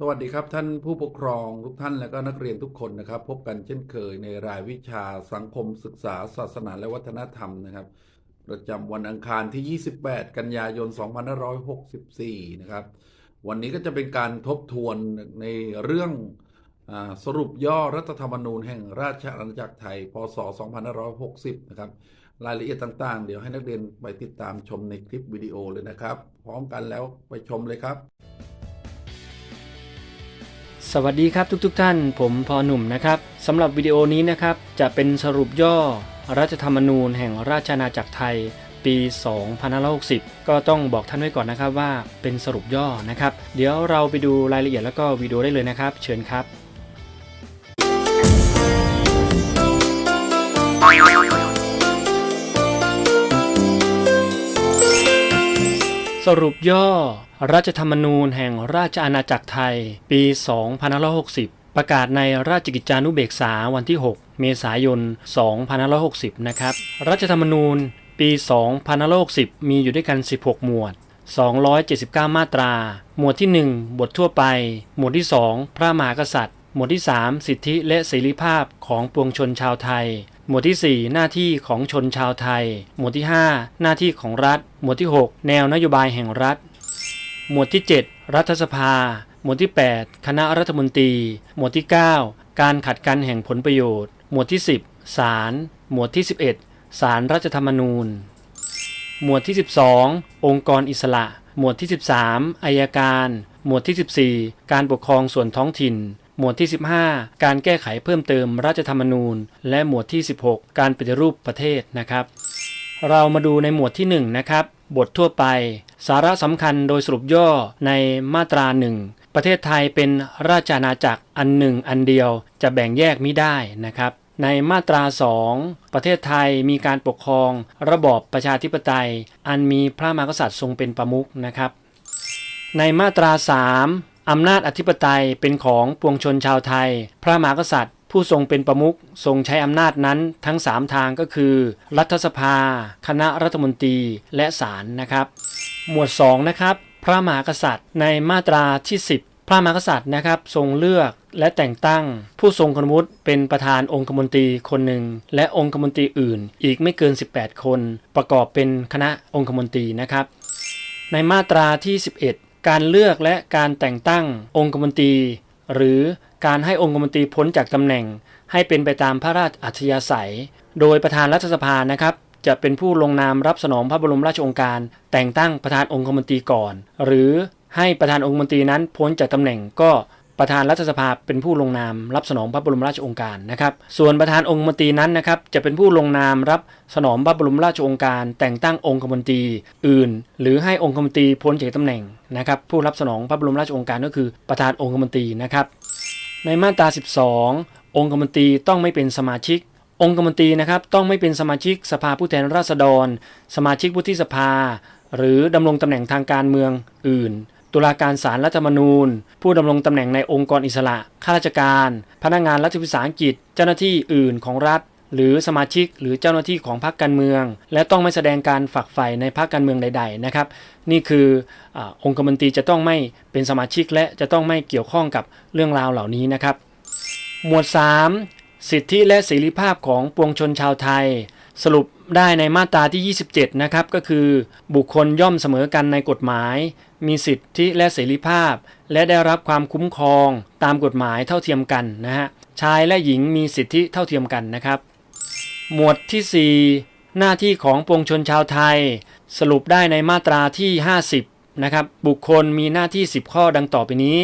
สวัสดีครับท่านผู้ปกครองทุกท่านและก็นักเรียนทุกคนนะครับ พบกันเช่นเคยในรายวิชาสังคมศึกษา ศาสนาและวัฒนธรรมนะครับประจำวันอังคารที่ 28 กันยายน 2564 นะครับ วันนี้ก็จะเป็นการทบทวนในเรื่องอสรุปย่อรัฐธรรมนูญแห่งราชอาณาจักรไทย พศ 2560 นะครับ รายละเอียดต่างๆ เดี๋ยวให้นักเรียนไปติดตามชมในคลิปวิดีโอเลยนะครับ พร้อมกันแล้วไปชมเลยครับ สวัสดีครับทุกๆทท่าน ผมพอหนุ่มนะครับสำหรับวิดีโอนี้นะครับจะเป็นสรุปย่อรัฐธรรมนูญแห่งราชอาณาจักรไทย ปี 2560 ก็ต้องบอกท่านไว้ก่อนนะครับว่าเป็นสรุปย่อนะครับ เดี๋ยวเราไปดูรายละเอียดแล้วก็วิดีโอได้เลยนะครับ เชิญครับ สรุปย่อ รัฐธรรมนูญแห่งราชอาณาจักรไทย ปี2560 ประกาศในราชกิจจานุเบกษาวันที่ 6 เมษายน 2560 นะครับ รัฐธรรมนูญ ปี2560 มีอยู่ด้วยกัน 16 หมวด 279 มาตรา หมวดที่ 1 บททั่วไป หมวดที่ 2 พระมหากษัตริย์ หมวดที่ 3 สิทธิและเสรีภาพของปวงชนชาวไทย หมวดที่ 4 หน้าที่ของชนชาวไทย หมวดที่ 5 หน้าที่ของรัฐ หมวดที่ 6 แนวนโยบายแห่งรัฐ หมวดที่ 7 รัฐสภา หมวดที่ 8 คณะรัฐมนตรี หมวดที่ 9 การขัดกันแห่งผลประโยชน์ หมวดที่ 10ศาลหมวดที่ 11ศาลรัฐธรรมนูญ หมวดที่ 12 องค์กรอิสระ หมวดที่ 13อายการ หมวดที่ 14 การปกครองส่วนท้องถิ่น หมวดที่ 15 การแก้ไขเพิ่มเติมรัฐธรรมนูญ และหมวดที่ 16 การปฏิรูปประเทศนะครับ เรามาดูในหมวดที่ 1 นะครับ บททั่วไป สาระสำคัญโดยสรุปย่อในมาตราหนึ่งประเทศไทยเป็นราชอาณาจักรอันหนึ่งอันเดียวจะแบ่งแยกไม่ได้นะครับในมาตรา 2 ประเทศไทยมีการปกครองระบอบประชาธิปไตย อันมีพระมหากษัตริย์ทรงเป็นประมุขนะครับ ในมาตรา 3 อำนาจอธิปไตยเป็นของปวงชนชาวไทย พระมหากษัตริย์ ผู้ทรงเป็นประมุขทรงใช้อำนาจนั้นทั้ง 3 ทางก็คือ รัฐสภา คณะรัฐมนตรีและศาลนะครับ หมวด2นะครับพระมหากษัตริย์ในมาตราที่ 10 พระมหากษัตริย์นะครับทรงเลือกและแต่งตั้ง ผู้ทรงคุณวุฒิเป็นประธานองคมนตรีคนหนึ่ง และองคมนตรีอื่น อีกไม่เกิน 18 คน ประกอบเป็นคณะองคมนตรีนะครับ ในมาตราที่ 11 การเลือกและการแต่งตั้งองคมนตรี หรือการให้องคมนตรีพ้นจากตำแหน่ง ให้เป็นไปตามพระราชอัธยาศัย โดยประธานรัฐสภานะครับ จะเป็นผู้ลงนามรับสนองพระบรมราชโองการ แต่งตั้งประธานองคมนตรีก่อน หรือให้ประธานองคมนตรีนั้นพ้นจากตำแหน่งก็ ประธานรัฐสภาเป็นผู้ลงนามรับสนองพระบรมราชโองการนะครับ ส่วนประธานองคมนตรีนั้นนะครับจะเป็นผู้ลงนามรับสนองพระบรมราชโองการ แต่งตั้งองคมนตรีอื่น หรือให้องคมนตรีพ้นจากตำแหน่งนะครับผู้รับสนองพระบรมราชโองการก็คือประธานองคมนตรีนะครับในมาตรา 12 องคมนตรีต้องไม่เป็นสมาชิก องคมนตรีนะครับต้องไม่เป็นสมาชิกสภาผู้แทนราษฎร สมาชิกวุฒิสภา หรือดำรงตำแหน่งทางการเมืองอื่น ตุลาการศาลรัฐธรรมนูญ ผู้ดำรงตำแหน่งในองค์กรอิสระ ข้าราชการ พนักงานรัฐวิสาหกิจ เจ้าหน้าที่อื่นของรัฐ หรือสมาชิกหรือเจ้าหน้าที่ของพรรคการเมือง และต้องไม่แสดงการฝักใฝ่ในพรรคการเมืองใด ๆ นะครับ นี่คืออองคมนตรีจะต้องไม่เป็นสมาชิกและจะต้องไม่เกี่ยวข้องกับเรื่องราวเหล่านี้นะครับ หมวด 3 สิทธิและเสรีภาพของปวงชนชาวไทย สรุปได้ในมาตราที่ 27 นะครับ ก็คือบุคคลย่อมเสมอกันในกฎหมาย มีสิทธิและเสรีภาพ และได้รับความคุ้มครองตามกฎหมายเท่าเทียมกันนะฮะชายและหญิงมีสิทธิเท่าเทียมกันนะครับ หมวดที่ 4 หน้าที่ของปวงชนชาวไทย สรุปได้ในมาตราที่ 50นะครับบุคคลมีหน้าที่ 10 ข้อดังต่อไปนี้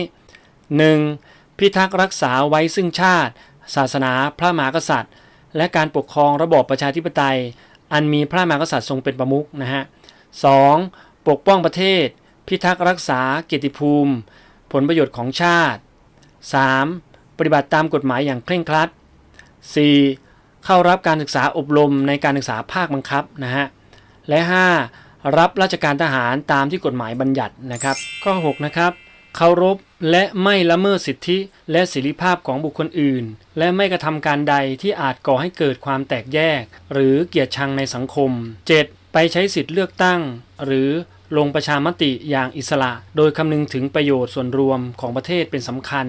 1. พิทักษ์รักษาไว้ซึ่งชาติ ศาสนาพระมหากษัตริย์ และการปกครองระบอบประชาธิปไตย อันมีพระมหากษัตริย์ทรงเป็นประมุขนะฮะ 2. ปกป้องประเทศ พิทักษ์รักษาเกียรติภูมิ ผลประโยชน์ของชาติ 3. ปฏิบัติตามกฎหมายอย่างเคร่งครัด 4. เข้ารับการศึกษาอบรมในการศึกษาภาคบังคับนะฮะ และ 5. รับราชการทหารตามที่กฎหมายบัญญัตินะครับ ข้อ 6 นะครับเคารพและไม่ละเมิดสิทธิและเสรีภาพของบุคคลอื่น และไม่กระทำการใดที่อาจก่อให้เกิดความแตกแยก หรือเกลียดชังในสังคม 7. ไปใช้สิทธิเลือกตั้ง หรือ ลงประชามติอย่างอิสระ โดยคำนึงถึงประโยชน์ส่วนรวมของประเทศเป็นสำคัญ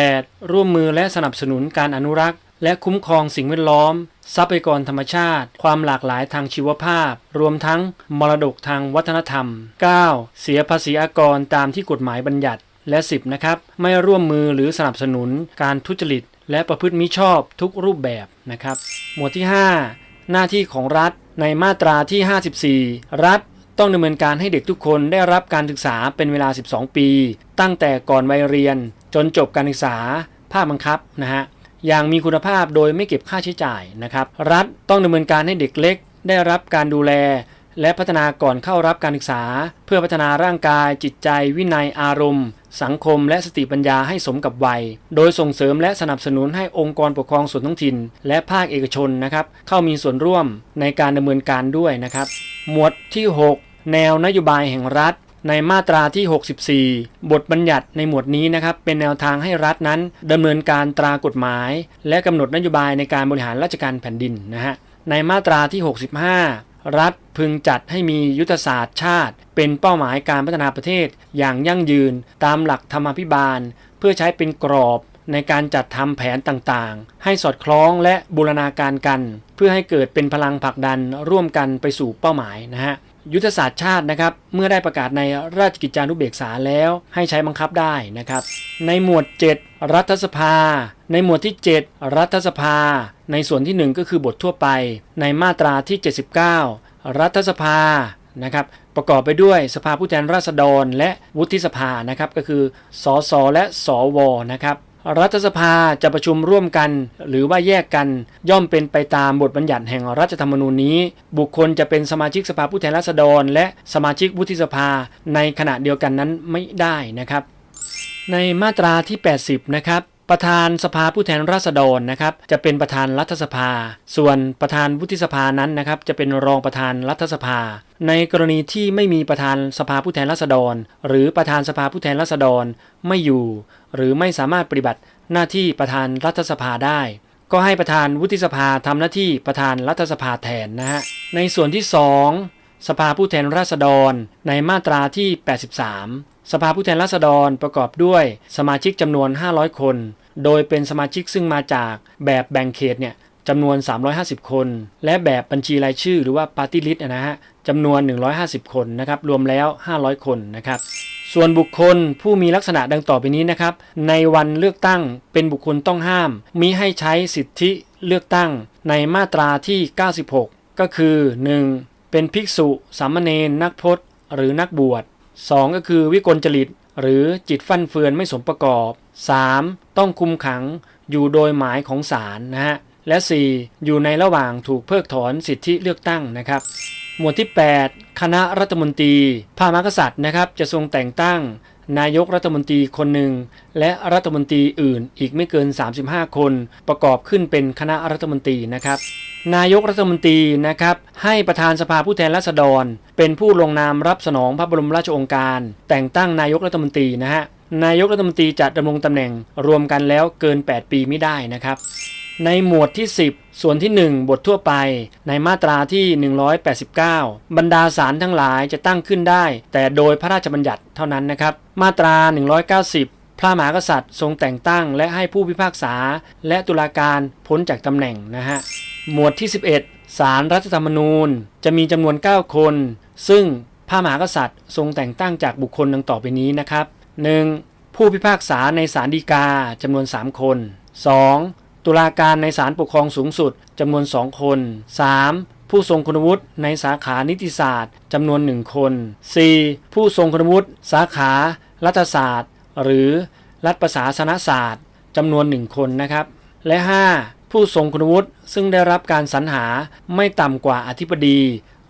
8. ร่วมมือและสนับสนุนการอนุรักษ์ และคุ้มครองสิ่งแวดล้อม ทรัพยากรธรรมชาติ ความหลากหลายทางชีวภาพ รวมทั้งมรดกทางวัฒนธรรม 9. เสียภาษีอากรตามที่กฎหมายบัญญัติ และ 10 นะครับ ไม่ร่วมมือหรือสนับสนุนการทุจริต และประพฤติมิชอบทุกรูปแบบนะครับ หมวดที่ 5 หน้าที่ของรัฐในมาตราที่ 54 รัฐ ต้องดำเนินการให้เด็กทุกคนได้รับการศึกษาเป็นเวลา 12 ปี ตั้งแต่ก่อนวัยเรียน จนจบการศึกษา ภาคบังคับนะฮะอย่างมีคุณภาพโดยไม่เก็บค่าใช้จ่ายนะครับรัฐต้องดำเนินการให้เด็กเล็ก ได้รับการดูแล และพัฒนาก่อนเข้ารับการศึกษา เพื่อพัฒนาร่างกาย จิตใจ วินัยอารมณ์ สังคม และสติปัญญาให้สมกับวัย โดยส่งเสริมและสนับสนุนให้องค์กรปกครองส่วนท้องถิ่น และภาคเอกชนนะครับเข้ามีส่วนร่วมในการดำเนินการด้วยนะครับ หมวดที่ 6 แนวนโยบายแห่งรัฐ ในมาตราที่ 64 บทบัญญัติในหมวดนี้นะครับ เป็นแนวทางให้รัฐนั้นดำเนินการตรากฎหมาย และกำหนดนโยบายในการบริหารราชการแผ่นดินนะฮะในมาตราที่ 65 รัฐพึงจัดให้มียุทธศาสตร์ชาติ เป็นเป้าหมายการพัฒนาประเทศอย่างยั่งยืนตามหลักธรรมาภิบาล เพื่อใช้เป็นกรอบในการจัดทำแผนต่างๆ ให้สอดคล้องและบูรณาการกัน เพื่อให้เกิดเป็นพลังผลักดันร่วมกันไปสู่เป้าหมายนะฮะ ยุทธศาสตร์ชาตินะครับ เมื่อได้ประกาศในราชกิจจานุเบกษาแล้ว ให้ใช้บังคับได้นะครับ ในหมวด 7 รัฐสภา ในหมวดที่ 7 รัฐสภา ในส่วนที่ 1 ก็คือบททั่วไป ในมาตราที่ 79 รัฐสภานะครับประกอบไปด้วยสภาผู้แทนราษฎร และวุฒิสภานะครับก็คือสสและสวนะครับ รัฐสภาจะประชุมร่วมกัน หรือว่าแยกกัน ย่อมเป็นไปตามบทบัญญัติแห่งรัฐธรรมนูญนี้ บุคคลจะเป็นสมาชิกสภาผู้แทนราษฎร และสมาชิกวุฒิสภาในขณะเดียวกันนั้นไม่ได้นะครับ ในมาตราที่ 80 นะครับประธานสภาผู้แทนราษฎรนะครับจะเป็นประธานรัฐสภา ส่วนประธานวุฒิสภานั้นนะครับจะเป็นรองประธานรัฐสภา ในกรณีที่ไม่มีประธานสภาผู้แทนราษฎร หรือประธานสภาผู้แทนราษฎรไม่อยู่ หรือไม่สามารถปฏิบัติหน้าที่ประธานรัฐสภาได้ ก็ให้ประธานวุฒิสภาทำหน้าที่ประธานรัฐสภาแทนนะฮะในส่วนที่ 2 สภาผู้แทนราษฎรในมาตราที่ 83 สภาผู้แทนราษฎรประกอบด้วยสมาชิกจำนวน 500 คน โดยเป็นสมาชิกซึ่งมาจากแบบแบ่งเขตเนี่ยจำนวน 350 คน และแบบบัญชีรายชื่อหรือว่าปาร์ตี้ลิสต์นะฮะจำนวน 150 คนนะครับ รวมแล้ว 500 คนนะครับ ส่วนบุคคลผู้มีลักษณะดังต่อไปนี้นะครับ ในวันเลือกตั้งเป็นบุคคลต้องห้าม มิให้ใช้สิทธิเลือกตั้งในมาตราที่ 96 ก็คือ 1. เป็นภิกษุ สามเณรนักพจน์ หรือนักบวช 2. ก็คือวิกลจริต หรือจิตฟั่นเฟือนไม่สมประกอบ 3. ต้องคุมขังอยู่โดยหมายของศาลนะฮะและ 4. อยู่ในระหว่างถูกเพิกถอนสิทธิเลือกตั้งนะครับ หมวดที่ 8 คณะรัฐมนตรีพระมหากษัตริย์นะครับจะทรงแต่งตั้ง นายกรัฐมนตรีคนหนึ่ง และรัฐมนตรีอื่นอีกไม่เกิน 35 คน ประกอบขึ้นเป็นคณะรัฐมนตรีนะครับนายกรัฐมนตรีนะครับให้ประธานสภาผู้แทนราษฎร เป็นผู้ลงนามรับสนองพระบรมราชโองการ แต่งตั้งนายกรัฐมนตรีนะฮะนายกรัฐมนตรีจะดำรงตำแหน่งรวมกันแล้วเกิน 8 ปีไม่ได้นะครับ ในหมวดที่ 10 ส่วนที่ 1 บททั่วไป ในมาตราที่ 189 บรรดาศาลทั้งหลายจะตั้งขึ้นได้ แต่โดยพระราชบัญญัติเท่านั้นนะครับ มาตรา 190 พระมหากษัตริย์ทรงแต่งตั้ง และให้ผู้พิพากษา และตุลาการพ้นจากตำแหน่งนะฮะ หมวดที่ 11 สารรัฐธรรมนูญจะมีจำนวน 9 คน ซึ่งพระมหากษัตริย์ทรงแต่งตั้งจากบุคคลดังต่อไปนี้นะครับ 1. ผู้พิพากษาในศาลฎีกาจำนวน 3 คน 2. ตุลาการในศาลปกครองสูงสุดจำนวน 2 คน 3. ผู้ทรงคุณวุฒิในสาขานิติศาสตร์จำนวน 1 คน 4. ผู้ทรงคุณวุฒิสาขา รัฐศาสตร์ หรือรัฐประศาสนศาสตร์จำนวน 1 คนนะครับ และ 5. ผู้ทรงคุณวุฒิซึ่งได้รับการสรรหาไม่ต่ำกว่าอธิบดี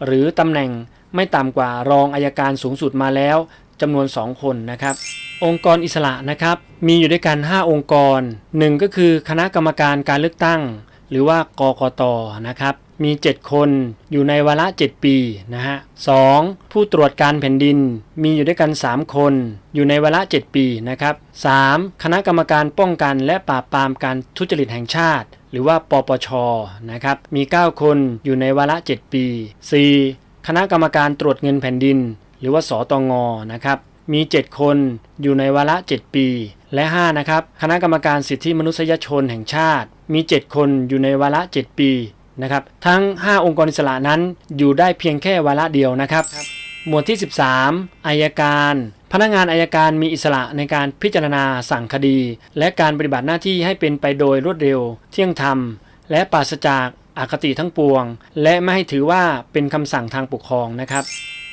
หรือตำแหน่งไม่ต่ำกว่ารองอายการสูงสุดมาแล้วจำนวน 2 คนนะครับ องค์กรอิสระนะครับ มีอยู่ด้วยกัน 5 องค์กร 1 ก็คือคณะกรรมการการเลือกตั้ง หรือว่ากกตนะครับ มี 7 คนอยู่ในวาระ 7 ปีนะฮะ 2. ผู้ตรวจการแผ่นดิน มีอยู่ด้วยกัน 3 คน อยู่ในวาระ 7 ปีนะครับ 3. คณะกรรมการป้องกันและปราบปรามการทุจริตแห่งชาติหรือว่าปปชนะครับมี 9 คนอยู่ในวาระ 7 ปี 4. คณะกรรมการตรวจเงินแผ่นดิน หรือว่าสตงนะครับ มี 7 คนอยู่ในวาระ 7 ปี และ 5 นะครับ คณะกรรมการสิทธิมนุษยชนแห่งชาติ มี 7 คนอยู่ในวาระ 7 ปีนะครับ ทั้ง 5 องค์กรอิสระนั้นอยู่ได้เพียงแค่วาระเดียวนะครับ หมวดที่ 13อายการ พนักงานอายการมีอิสระในการพิจารณาสั่งคดี และการปฏิบัติหน้าที่ให้เป็นไปโดยรวดเร็ว เที่ยงธรรม และปราศจากอคติทั้งปวง และไม่ให้ถือว่าเป็นคำสั่งทางปกครองนะครับ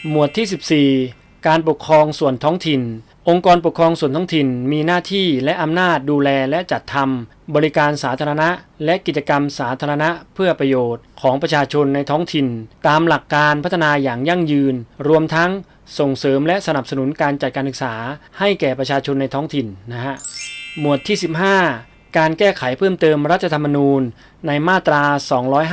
หมวดที่ 14 การปกครองส่วนท้องถิ่น องค์กรปกครองส่วนท้องถิ่น มีหน้าที่และอำนาจดูแลและจัดทำบริการสาธารณะ และกิจกรรมสาธารณะเพื่อประโยชน์ ของประชาชนในท้องถิ่น ตามหลักการพัฒนาอย่างยั่งยืน รวมทั้งส่งเสริมและสนับสนุนการจัดการศึกษา ให้แก่ประชาชนในท้องถิ่นนะฮะหมวดที่ 15การแก้ไขเพิ่มเติมรัฐธรรมนูญในมาตรา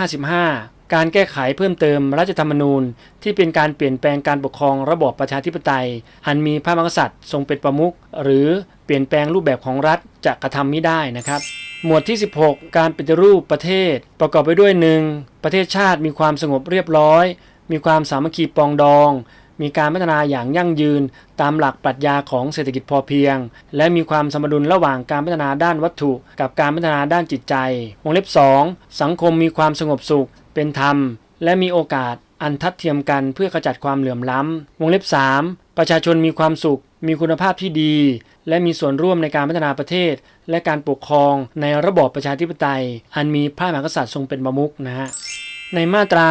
255 การแก้ไขเพิ่มเติมรัฐธรรมนูญ ที่เป็นการเปลี่ยนแปลงการปกครองระบอบประชาธิปไตย อันมีพระมหากษัตริย์ทรงเป็นประมุขหรือเปลี่ยนแปลงรูปแบบของรัฐจะกระทำไม่ได้นะครับ หมวดที่ 16 การปฏิรูปประเทศ ประกอบไปด้วย 1. ประเทศชาติมีความสงบเรียบร้อย มีความสามัคคีปองดอง มีการพัฒนาอย่างยั่งยืน ตามหลักปรัชญาของเศรษฐกิจพอเพียง และมีความสมดุลระหว่างการพัฒนาด้านวัตถุ กับการพัฒนาด้านจิตใจ วงเล็บ 2 สังคมมีความสงบสุข เป็นธรรม และมีโอกาสอันทัดเทียมกันเพื่อขจัดความเหลื่อมล้ำ วงเล็บ 3 ประชาชนมีความสุข มีคุณภาพที่ดี และมีส่วนร่วมในการพัฒนาประเทศ และการปกครองในระบอบประชาธิปไตย อันมีพระมหากษัตริย์ทรงเป็นประมุขนะฮะในมาตรา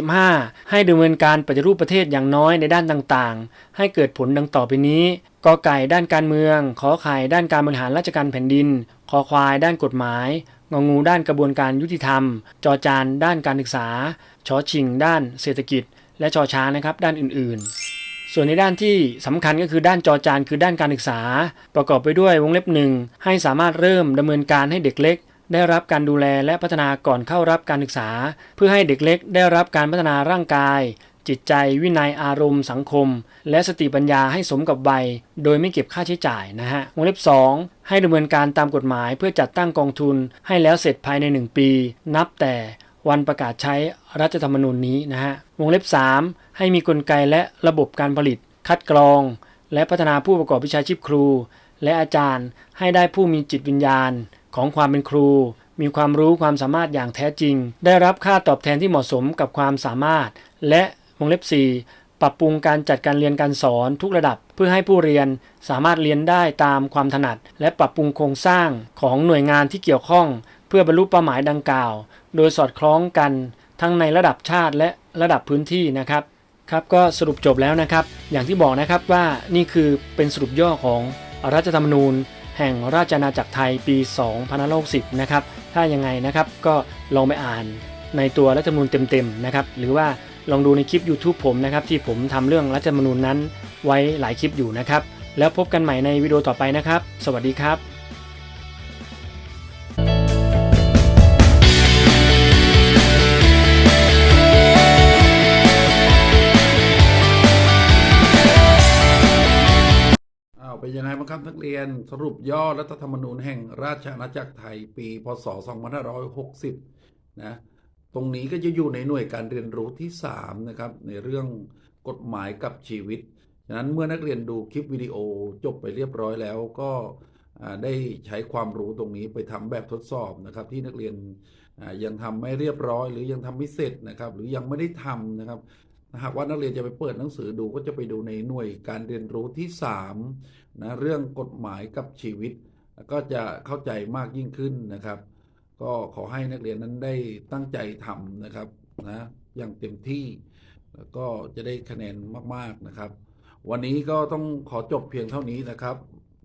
255 ให้ดำเนินการปฏิรูปประเทศอย่างน้อยในด้านต่างๆ ให้เกิดผลดังต่อไปนี้กอไก่ด้านการเมือง ขอไข่ด้านการบริหารราชการแผ่นดินคอควายด้านกฎหมาย งองูด้านกระบวนการยุติธรรม จอจานด้านการศึกษา ชอชิง ด้านเศรษฐกิจ และชอช้างนะครับด้านอื่นๆ ส่วนในด้านที่สำคัญก็คือด้านจอจานคือด้านการศึกษา ประกอบไปด้วยวงเล็บหนึ่งให้สามารถเริ่มดำเนินการให้เด็กเล็ก ได้รับการดูแลและพัฒนาก่อนเข้ารับการศึกษา เพื่อให้เด็กเล็ก ได้รับการพัฒนาร่างกาย จิตใจวินัยอารมณ์สังคม และสติปัญญาให้สมกับวัย โดยไม่เก็บค่าใช้จ่ายนะฮะวงเล็บ 2 ให้ดำเนินการตามกฎหมายเพื่อจัดตั้งกองทุน ให้แล้วเสร็จภายใน 1 ปี นับแต่วันประกาศใช้รัฐธรรมนูญนี้นะฮะวงเล็บ 3 ให้มีกลไกและระบบการผลิต คัดกรอง และพัฒนาผู้ประกอบวิชาชีพครู และอาจารย์ให้ได้ผู้มีจิตวิญญาณของความเป็นครู มีความรู้ความสามารถอย่างแท้จริง ได้รับค่าตอบแทนที่เหมาะสมกับความสามารถ และ วงเล็บ 4 ปรับปรุงการจัดการเรียนการสอนทุกระดับ เพื่อให้ผู้เรียนสามารถเรียนได้ตามความถนัด และปรับปรุงโครงสร้างของหน่วยงานที่เกี่ยวข้อง เพื่อบรรลุเป้าหมายดังกล่าว โดยสอดคล้องกันทั้งในระดับชาติและระดับพื้นที่นะครับครับก็สรุปจบแล้วนะครับ อย่างที่บอกนะครับว่านี่คือเป็นสรุปย่อของรัฐธรรมนูญ แห่งราชอาณาจักรไทยปี 2560 นะครับ ถ้ายังไงนะครับก็ลองไปอ่านในตัวรัฐธรรมนูญเต็มๆนะครับ หรือว่า ลองดูในคลิป YouTube ผมนะครับที่ผมทำเรื่องรัฐธรรมนูญนั้นไว้หลายคลิปอยู่นะครับ แล้วพบกันใหม่ในวิดีโอต่อไปนะครับ สวัสดีครับอ้าวเป็นยังไงบ้างครับนักเรียนสรุปย่อรัฐธรรมนูญแห่งราชอาณาจักรไทยปี พศ 2560 นะ ตรงนี้ก็จะอยู่ในหน่วยการเรียนรู้ที่ 3 นะครับ ในเรื่องกฎหมายกับชีวิตฉะนั้นเมื่อนักเรียนดูคลิปวิดีโอจบไปเรียบร้อยแล้วก็ได้ใช้ความรู้ตรงนี้ไปทำแบบทดสอบนะครับ ที่นักเรียนยังทำไม่เรียบร้อย หรือยังทำไม่เสร็จนะครับ หรือยังไม่ได้ทำนะครับหากว่านักเรียนจะไปเปิดหนังสือดูก็จะไปดูในหน่วยการเรียนรู้ที่3นะเรื่องกฎหมายกับชีวิต ก็จะเข้าใจมากยิ่งขึ้นนะครับ ก็ขอให้นักเรียนนั้นได้ตั้งใจทำนะครับนะอย่างเต็มที่แล้วก็จะได้คะแนนมาก ๆนะครับ วันนี้ก็ต้องขอจบเพียงเท่านี้นะครับ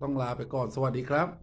ต้องลาไปก่อนสวัสดีครับ